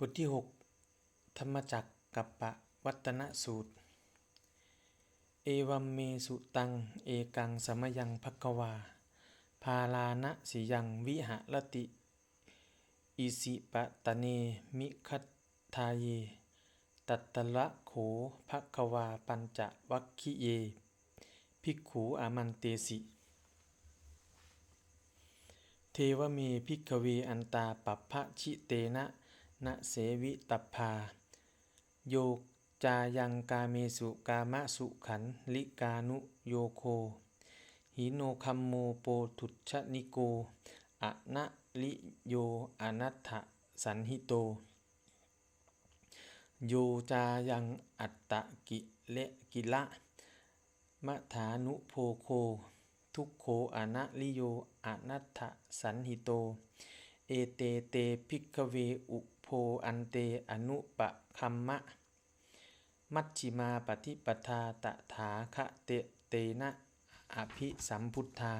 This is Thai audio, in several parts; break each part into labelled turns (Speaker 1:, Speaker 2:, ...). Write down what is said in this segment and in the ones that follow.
Speaker 1: บทที่ 6 ธรรมจักกับปะวัตนสูตร เอวัมเมสุตัง เอกังสมยังภควา พาลานะสิยังวิหะรติ อิสิปะตะเนมิคัตทาเย ตัตตะละโขภควาปัญจวัคคิเย ภิกขูอามันเตสิ เทวเมภิกขเวอันตาปัปพะชิเตนะ นะเสวิตัพพา โยจายังกาเมสุกามะสุขันลิกานุโยโค หิโนคัมโมโปทุชนิโกอะนะลิโยอนัตถสันหิโต โยจายังอัตตะกิเลกิละมะถานุโพโค ทุกโขอนะลิโยอนัตถสันหิโต เอเตเตภิกเวอุ พอันเตอนุปะคัมมะ มัชชิมาปฏิปทาตถาคะเตเตนะอภิสัมพุทธา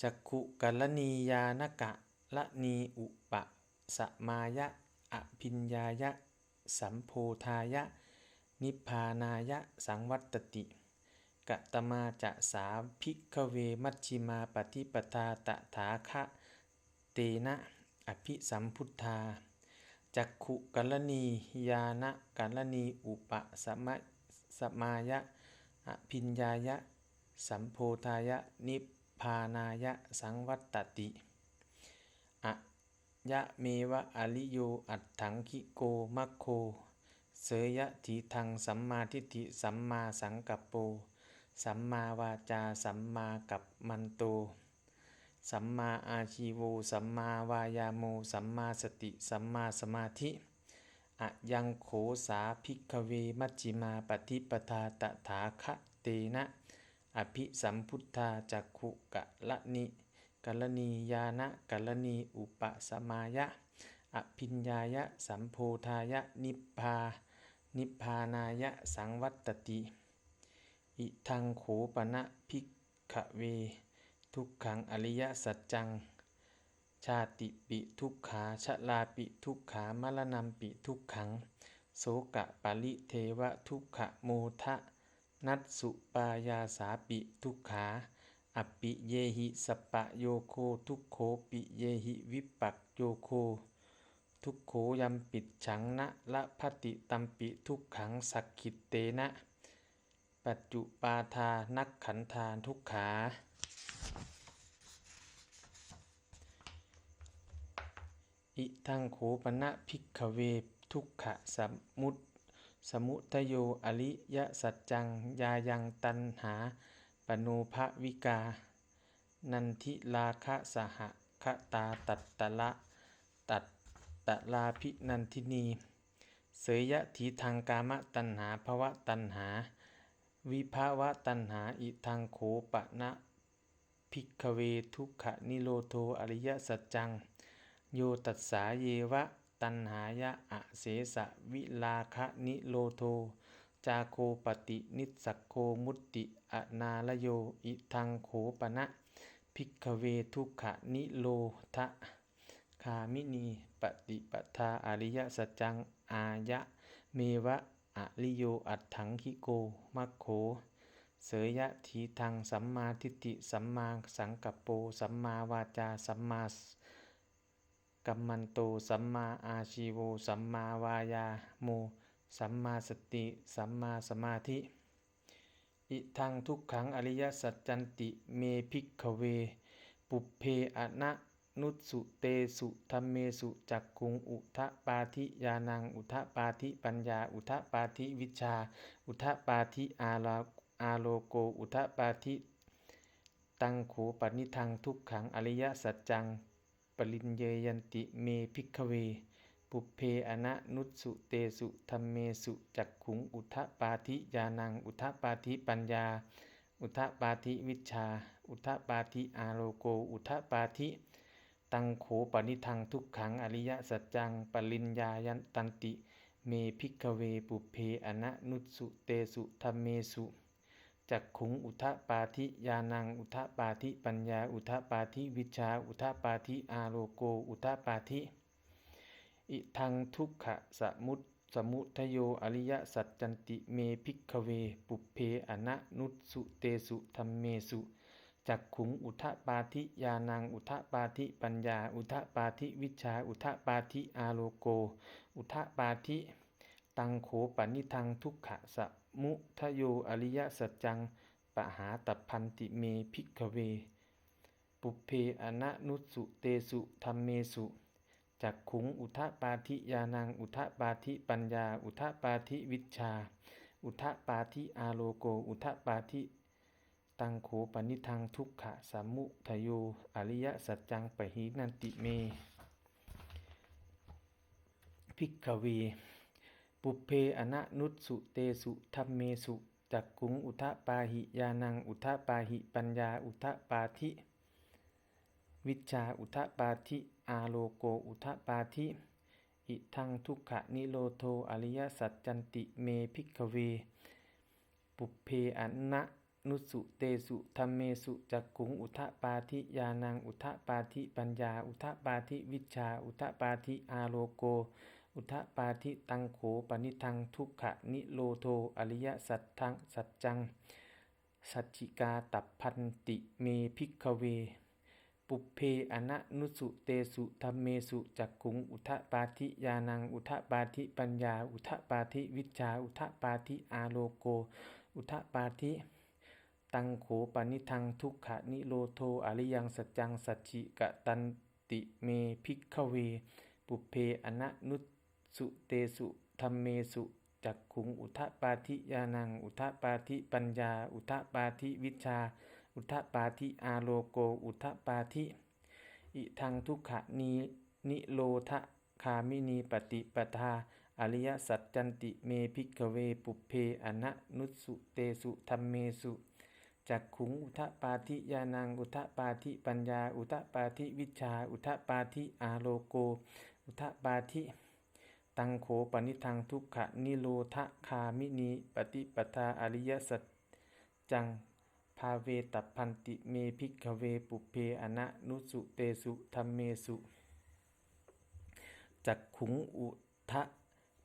Speaker 1: จักขุกัลนียานกะละนีอุปะสมายะอภิญญายะ สัมโพธายะ นิพพานายะสังวัตติกตมาจะสาภิกเวมัชชิมาปฏิปทาตถาคะเตนะอภิสัมพุทธา จักขุกัลนียานะกัลนีอุปสมะสมายะอภิญญายะ สัมโพธายะ นิพพานายะ สังวัตติอะยะเมวะอริโยอัตถังคิโกมัคโค เสยะทีทังสัมมาทิฏฐิสัมมาสังกัปโป สัมมาวาจาสัมมากัปมันโต สัมมาอาชีโว สัมมาวายาโม สัมมาสติ สัมมาสมาธิอะยังโขสาภิกเวมัชฌิมาปฏิปทาตถาคะเตนะ อภิสัมพุทธาจักขุกะละนิกัลนียานะกัลนีอุปสมายะ อภิญญายะ สัมโพธายะ นิพพา นิพพานายะ สังวัตติ อิทังโขปนะภิกขเว ทุกขังอริยสัจจัง ชาติปิทุกขาชลาปิทุกขามรณมปิทุกขัง โสกะปาลิเทวะทุกขโมทะ นัตสุปายาสาปิทุกขาอปิเยหิสปะโยโคทุกโขปิเยหิวิปักโยโค ทุกโขยัมปิดฉังนะละพัติตัมปิทุกขังสักขิตเตนะ ปัจจุปาทานักขันธานทุกขา อิทังโขปนะภิกขเวทุกขะสมุตสมุทโยอริยสัจจัง ยายังตันหาปโนภวิกา นันทิลาคะสหคตาตัตตะละตัตตะลาภินันทินี เสยยะทีทางกามตัณหาภวะตัณหา วิภาวะตัณหาอิทังโขปะนะภิกขเวทุกขะนิโรโทอริยสัจจัง โยตัสสาเยวะ ตัณหายะอะเสสะวิลาคะนิโรโท จาโคปตินิสสกโคมุตติอนาลโย อิทังโขปนะภิกเวทุกขะนิโรธะคามินีปฏิปทาอริยสัจจัง อายะ เมวะอริโยอัตถังคิโก มัคโข เสยยะทีทางสัมมาทิฏฐิสัมมาสังกัปโป สัมมาวาจา สัมมา กัมมันโต สัมมาอาชีโว สัมมาวายาโม สัมมาสติ สัมมาสมาธิ อิทังทุกขังอริยสัจจันติเมภิกขเว ปุเพอะนะนุสุเตสุธรรมเมสุจักคุงอุทะปาธิยานัง อุทะปาธิปัญญา อุทะปาธิวิชา อุทะปาธิอาลาอาโลโก อุทะปาธิตังโขปนิทังทุกขังอริยสัจจัง ปริญเยยันติเมภิกเว ปุเพอนะนุสุเตสุธรรมเมสุจักขุงอุทะปาธิยานัง อุทะปาธิปัญญา อุทะปาธิวิชา อุทะปาธิอาโลโก อุทะปาธิตังโขปนิทังทุกขังอริยสัจจังปริญญายันตันติ เมภิกเวปุเพอนะนุสุเตสุธรรมเมสุ จักขุงอุทะปาธิยานังอุทะปาธิปัญญาอุทะปาธิวิชาอุทะปาธิอาโลโกอุทะปาธิอิทังทุกขะสมุตสมุทโยอริยสัจจันติเมพิกเว ปุเพอนะนุตสุเตสุธรรมเมสุจักขุงอุทะปาธิยานังอุทะปาธิปัญญา อุทะปาธิวิชา อุทะปาธิอาโลโก อุทะปาธิตังโขปนิทังทุกขะส มุทโยอริยสัจจัง ปหาตัพพันติเมพิกขเว ปุเพอนะนุสุเตสุธรรมเมสุจักขุงอุทะปาธิยานัง อุทะปาธิปัญญา อุทะปาธิวิชา อุทะปาธิอาโลโก อุทะปาธิตังโขปนิทังทุกขะสมุทโยอริยสัจจังปหินันติเมพิกขเว ปุเพอนะนุสุเตสุธรรมเมสุจักขุงอุทะปาหิยานังอุทะปาหิปัญญาอุทะปาธิวิชาอุทะปาธิอาโลโกอุทะปาธิอิทังทุกขะนิโรโทอริยสัจจันติเมพิกเว ปุเพอนะนุสุเตสุธรรมเมสุจักขุงอุทะปาธิยานังอุทะปาธิปัญญาอุทะปาธิวิชาอุทะปาธิอาโลโก อุทะปาธิตังโขปนิทังทุกขะนิโรโทอริยสัจทังสัจจัง สัจจิกาตัพพันติเมพิกเว ปุเพอนะนุสุเตสุธรรมเมสุจักขุงอุทะปาธิยานังอุทะปาธิปัญญา อุทะปาธิวิชาอุทะปาธิอาโลโก อุทะปาธิตังโขปนิทังทุกขะนิโรโทอริยังสัจจังสัจจิกะตันติเมพิกเว ปุเพอนะนุสุ สุเตสุธรรมเมสุจักขุงอุทะปาธิยานัง อุทะปาธิปัญญา อุทะปาธิวิชา อุทะปาธิอาโลโก อุทะปาธิอิทังทุกขะนีนิโรธคามินีปฏิปทา อริยสัจจันติเมพิกเวปุเพอนะนุสุเตสุธรรมเมสุจักขุงอุทะปาธิยานัง อุทะปาธิปัญญา อุทะปาธิวิชา อุทะปาธิอาโลโก อุทะปาธิ ตังโขปนิทังทุกขะนิโรธคามินีปฏิปทาอริยสัจจังภาเวตัพันติเมพิกเวปุเพอนะนุสุเตสุธรรมเมสุจักขุงอุทะ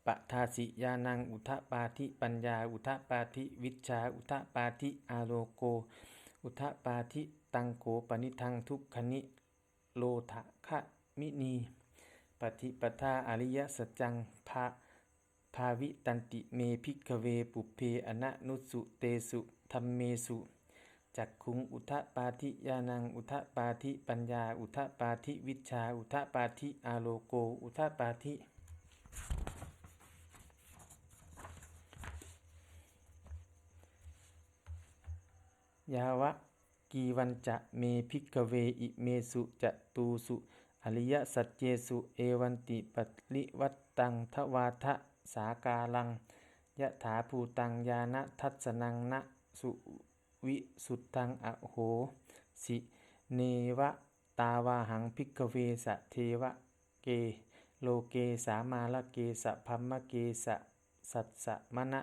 Speaker 1: ปะทาสิยานังอุทะปาธิปัญญา อุทะปาธิวิชาอุทะปาธิอาโลโก อุทะปาธิตังโขปนิทังทุกขนิโลทะคะมินี ปฏิปทาอริยสัจจังภาภาวิตันติเมพิกเวปุเพอนะนุสุเตสุธรรมเมสุจักขุงอุทะปาธิยานังอุทะปาธิปัญญา อุทะปาธิวิชา อุทะปาธิอาโลโก อุทะปาธิยาวะกีวันจะเมพิกเวอิเมสุจตูสุ อริยสัจเจสุเอวันติปัลิวัตตังทวาทะสากาลังยะถาภูตังยานะทัสสนังนะสุวิสุทธังอโหสิเนวะตาวาหังพิกเวสะเทวะเก โลเกสามาลเกสะพัมมะเกสะสัสสะมณะ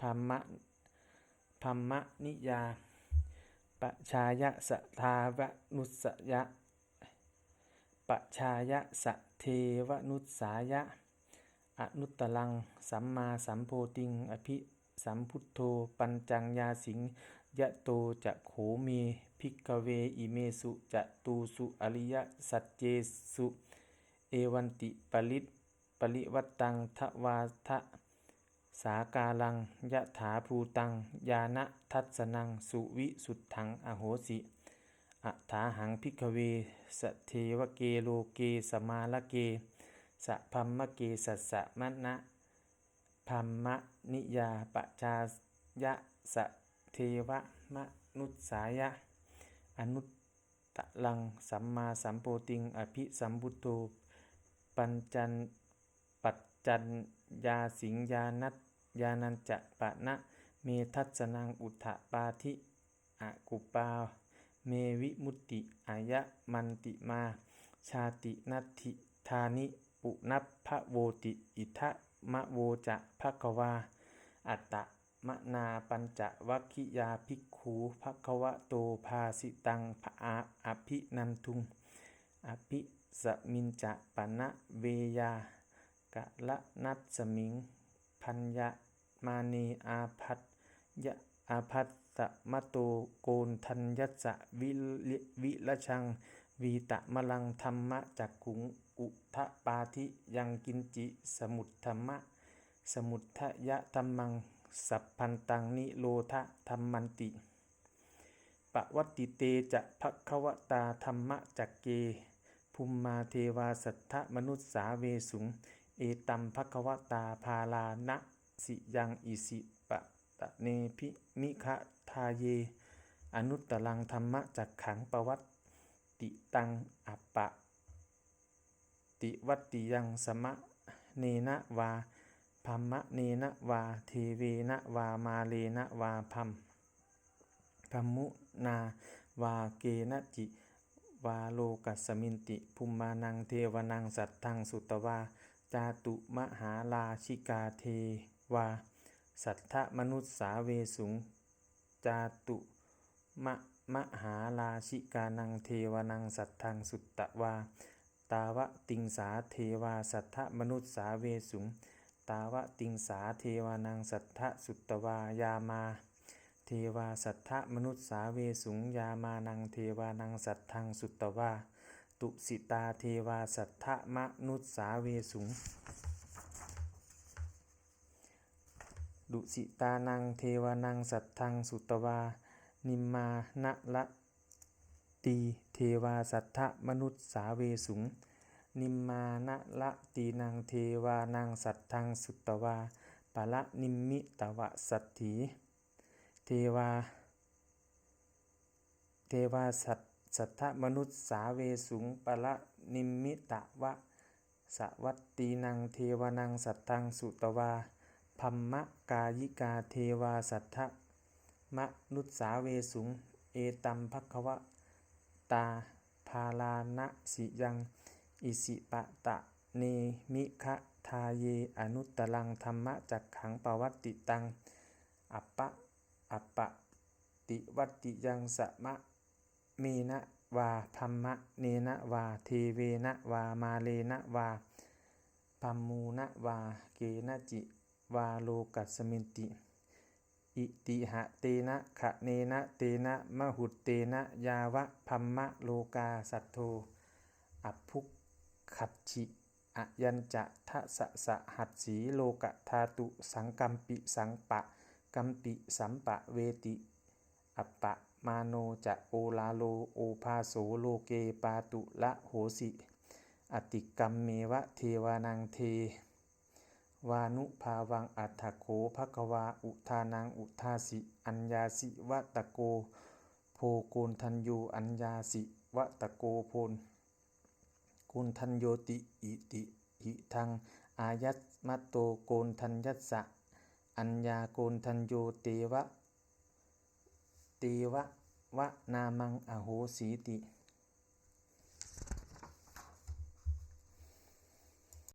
Speaker 1: พัมมะพัมมะนิยาปชายะสทาวะนุสยะ ปชายะสะเทวนุสายะ อนุตตลัง สัมมาสัมโพติง อภิสัมพุทโธ ปัญจังยาสิงยะโตจะโขเมพิกขเวอิเมสุจะตูสุอริยสัจเจสุ เอวันติปลิตปริวัตตังทวาทะสากาลังยะถาภูตัง ยานะทัสสนัง สุวิสุทธัง อโหสิ อัถาหังพิกเวสเทวเกโลเกสมาลเกสะพัมมะเกสัสสะมะนะพัมมะนิยาปชายะสะเทวะมะนุสายะ อนุตตะลังสัมมาสัมโพติง อภิสัมพุทโธปัญจันปัจจัญญาสิงญานัตยานันจะปะนะเมทัสสนังอุทธปาธิอากุปา เมวิมุตติอายะมันติมา ชาตินัตถิธานิ ปุนัพพะโวติ อิทะมะโวจะภะควา อัตตะมะนาปัญจวัคคิยาภิกขูภะควะโตภาสิตังภะอาอภินันทุง อภิสมินจะปะนะเวยากะละนัตสมิง พัญญะมาเนอาพัตยะอาพัต ตะมโตโกนทัญญัสะวิลวิละชัง วีตะมะลังธรรมะจักขุงอุทะปาธิยังกินจิสมุทธรรมะ สมุททยะธรรมัง สัพพันตังนิโรธธรรมันติปวัตติเตจะภควตาธรรมะจักเกภุมมาเทวาสัทธมนุษสาเวสุง เอตัมภควตาภาลานะสิยังอิสิปะ ตะเนพิมิคะทาเย อนุตตรังธรรมะจักขังประวัติตังอัปปะ ติวัติยังสมะเนนะวาพัมมะเนนะวาเทเวนะวามาเลนะวาพัมพัมมุนาวาเกนะจิวาโลกัสมินติภุมมานังเทวนังสัตทังสุตวา จาตุมหาลาชิกาเทวา สัทธมนุษสาเวสุง จาตุมะมหาลาชิกานังเทวนังสัตทังสุตตะวา ตาวะติงสาเทวาสัทธมนุษสาเวสุง ตาวะติงสาเทวานังสัทธสุตตวายามา เทวาสัทธมนุษสาเวสุงยามานังเทวานังสัทธังสุตตวา ตุสิตาเทวาสัทธมนุษสาเวสุง ดุสิตานังเทวานังสัตทังสุตวา นิมมานะละตีเทวาสัทธมนุษสาเวสุง นิมมานะละตีนังเทวานังสัตทังสุตวาปะละนิมมิตวะสัตถี เทวา เทวาสัตสัทธมนุษสาเวสุงปะละนิมมิตวะสวัตตีนังเทวานังสัตทังสุตวา พัมมกายิกาเทวาสัทธมนุษสาเวสุง เอตัมภควตาภาลานะสิยัง อิสิปะตะ เนมิคะทาเย อนุตตรังธรรมจักขังปวัตติตัง อัปปะ อัปปะ ติวัตติยังสมะ เมนะวาพัมมะ เนนะวา เทเวนะวา มาเลนะวาพัมมูนะวา เกนะจิ วาโลกัสมินติ อิติหะเตนะขะเนนะเตนะมะหุตเตนะยาวะพัมมะโลกาสัทโธอัพพุกขัดฉิอะยัญจะทะสะสะหัดสีโลกะธาตุสังกัมปิสังปะกัมปิสัมปะเวติอัปปะมาโนจะโอลาโลโอภาโสโลเกปาตุละโหสิ อติกัมเมวะเทวานังเท วานุภาวังอัฏฐโขภควาอุทานังอุทาสิ อัญญาสิวะตะโก โพโกนทันยูอัญญาสิวะตะโกโพนกุนทันโยติอิติหิทัง อายัตมัตโตโกนทันยัสสะ อัญญาโกนทันโยเตวะเตวะวะนามังอโหสีติ